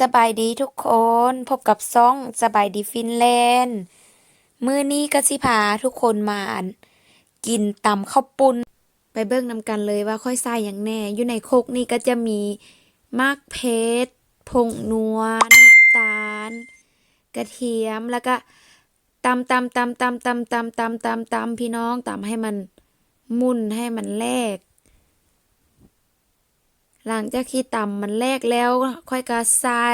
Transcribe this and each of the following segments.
สบายดีทุกคนพบกับซ่องสบายดีฟินแลนด์มื้อนี้ก็สิพาทุกคนมากินตำข้าวปุ้นไปเบิ่งนำกันเลยว่าค่อยใส่หยังแน่ อยู่ในโคกนี่ก็จะมีมากเพชรผงนัว น้ำตาล กระเทียมแล้วก็ตำตำตำตำตำตำตำตำตำพี่น้องตำให้มันมุนให้มันแลก หลังจากที่ตำมันแลกแล้ว ค่อยก็ใส่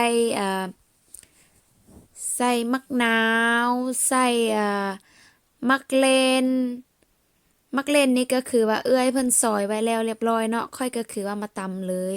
ใส่มักนาวใส่มักเลน มักเลนนี่ก็คือว่าเอื้อยเพิ่นซอยไว้แล้วเรียบร้อยเนาะค่อยก็คือว่ามาตำเลย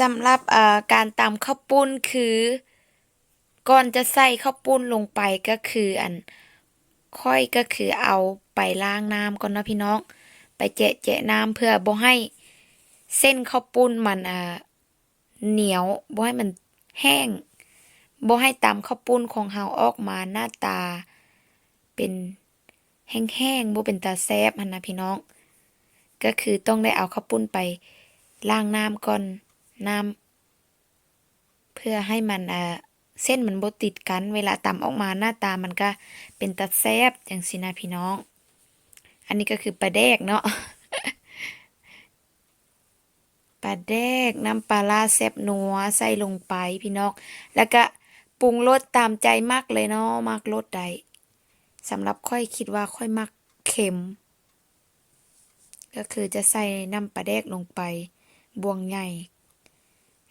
สำหรับเอ่อการตำข้าวปุ้นคือ ก่อนจะใส่ข้าวปุ้นลงไปก็คืออันค่อยก็คือเอาไปล้างน้ำก่อนนะพี่น้อง ไปแจะแจะน้ำเพื่อบ่ให้เส้นข้าวปุ้นมันอ่าเหนียวบ่ให้มันแห้งบ่ให้ตำข้าวปุ้นของเฮาออกมาหน้าตา เป็นแห้งๆบ่เป็นตาแซ่บหันนะพี่น้อง ก็คือต้องได้เอาข้าวปุ้นไปล้างน้ำก่อน น้ำเพื่อให้มันอ่าเส้นมันบ่ติดกัน เวลาตำออกมาหน้าตามันก็เป็นตาแซ่บจังซี่นะพี่น้อง อันนี้ก็คือปลาแดกเนาะปลาแดกน้ำปลาร้าแซบนัวใส่ลงไปพี่น้อง แล้วก็ปรุงรสตามใจมักเลยเนาะมักรสใดสำหรับค่อยคิดว่าค่อยมักเค็ม ก็คือจะใส่น้ำปลาแดกลงไป บวงใหญ่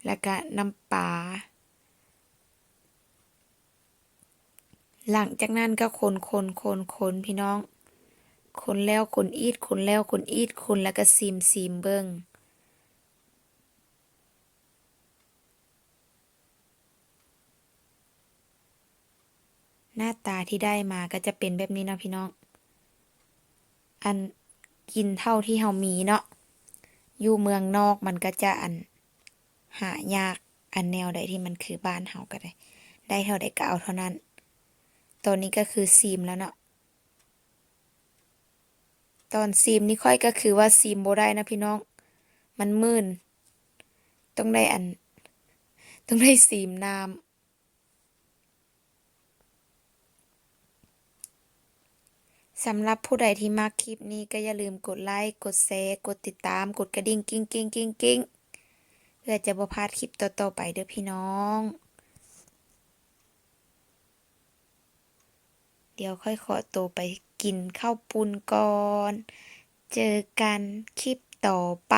แล้วก็น้ำปลา หลังจากนั้นก็คนคนคนคนพี่น้อง คนแล้วคนอีดคนแล้วคนอีดคนแล้วก็ซีมซีมเบิ่งหน้าตาที่ได้มาก็จะเป็นแบบนี้นะพี่น้อง อันกินเท่าที่เฮามีเนาะ อยู่เมืองนอกมันก็จะอัน หายากอันแนวใดที่มันคือบ้านเฮาก็ได้ ได้เท่าใดก็เอาเท่านั้นตอนนี้ก็คือซีมแล้วเนาะตอนซีมนี่ค่อยก็คือว่าซีมโบได้นะพี่น้อง มันมื่น ต้องได้อัน ต้องได้ซีมน้ำสำหรับผู้ใดที่มักคลิปนี้ก็อย่าลืมกดไลค์ กดแชร์ กดติดตาม กดกระดิ่งกิ้งกิ้งกิ้งกิ้ง พื่อจะบ่พลาดคลิปต่อๆไปเด้อพี่น้อง เดี๋ยวค่อยขอตัวไปกินข้าวปุนก่อน เจอกันคลิปต่อไป